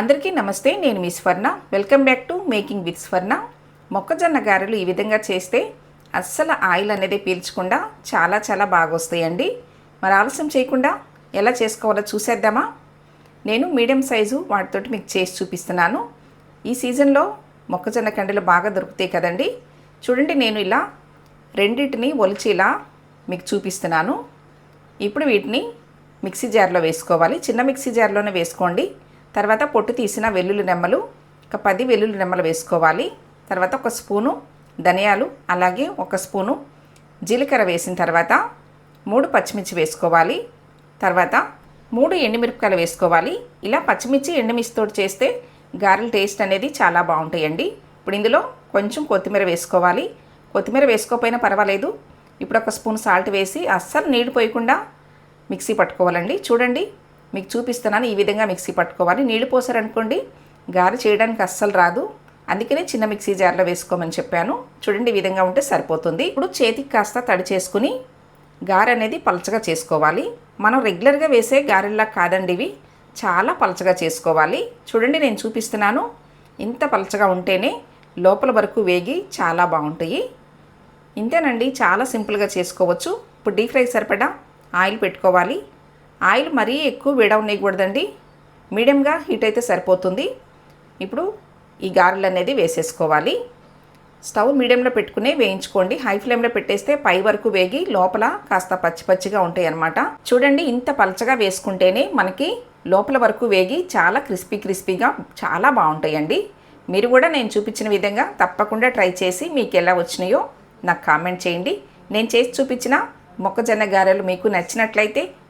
అందరికీ నమస్తే నేను మీ Swarna. Welcome back to making with Swarna మొక్కజొన్న గారెలు ఈ విధంగా చేస్తే అస్సలు ఆయిల్ అనేది పీల్చకుండా చాలా చాలా బాగా వస్తాయండి మరి ఆలస్యం చేయకుండా ఎలా చేసుకోవాలో చూసేద్దామా? నేను మీడియం సైజు వాటితోటి మీకు చేసి చూపిస్తున్నాను. ఈ సీజన్లో మొక్కజొన్న కండలు బాగా దొరుకుతాయి కదండి. చూడండి నేను ఇలా రెండింటిని ఒలిచి ఇలా మీకు చూపిస్తున్నాను. ఇప్పుడు వీటిని మిక్సీ జార్లో వేసుకోవాలి. చిన్న మిక్సీ జార్లోనే వేసుకోండి. తర్వాత పొట్టు తీసిన వెల్లుల్లి నెమ్మలు ఒక పది వెల్లుల్లి నెమ్మలు వేసుకోవాలి. తర్వాత ఒక స్పూను ధనియాలు అలాగే ఒక స్పూను జీలకర్ర వేసిన తర్వాత మూడు పచ్చిమిర్చి వేసుకోవాలి. తర్వాత మూడు ఎండుమిరపకాయలు వేసుకోవాలి. ఇలా పచ్చిమిర్చి ఎండుమిర్చితో చేస్తే గారెల టేస్ట్ అనేది చాలా బాగుంటాయండి. ఇప్పుడు ఇందులో కొంచెం కొత్తిమీర వేసుకోవాలి. కొత్తిమీర వేసుకోకపోయినా పర్వాలేదు. ఇప్పుడు ఒక స్పూన్ సాల్ట్ వేసి అస్సలు నీళ్ళు పోయకుండా మిక్సీ పట్టుకోవాలండి. చూడండి. మీకు చూపిస్తున్నాను ఈ విధంగా మిక్సీ పట్టుకోవాలి. నీళ్ళు పోసారనుకోండి గారి చేయడానికి అస్సలు రాదు. అందుకనే చిన్న మిక్సీ జార్లో వేసుకోమని చెప్పాను. చూడండి ఈ విధంగా ఉంటే సరిపోతుంది. ఇప్పుడు చేతికి కాస్త తడి చేసుకుని గారె అనేది పలచగా చేసుకోవాలి. మనం రెగ్యులర్గా వేసే గారెల్లా కాదండి ఇవి. చాలా పలచగా చేసుకోవాలి. చూడండి నేను చూపిస్తున్నాను. ఇంత పలచగా ఉంటేనే లోపల వరకు వేగి చాలా బాగుంటాయి. ఇంతేనండి చాలా సింపుల్గా చేసుకోవచ్చు. ఇప్పుడు డీప్ ఫ్రై సరిపడా ఆయిల్ పెట్టుకోవాలి. ఆయిల్ మరీ ఎక్కువ వేడవనేయకూడదండి మీడియంగా హీట్ అయితే సరిపోతుంది. ఇప్పుడు ఈ గారెలు అనేది వేసేసుకోవాలి. స్టవ్ మీడియంలో పెట్టుకుని వేయించుకోండి. హై ఫ్లేమ్లో పెట్టేస్తే పై వరకు వేగి లోపల కాస్త పచ్చి పచ్చిగా ఉంటాయి అన్నమాట చూడండి ఇంత పలచగా వేసుకుంటేనే మనకి లోపల వరకు వేగి చాలా క్రిస్పీ క్రిస్పీగా చాలా బాగుంటాయండి. మీరు కూడా నేను చూపించిన విధంగా తప్పకుండా ట్రై చేసి మీకు ఎలా వచ్చినాయో నాకు కామెంట్ చేయండి. నేను చేసి చూపించిన మొక్కజొన్న గారెలు మీకు నచ్చినట్లయితే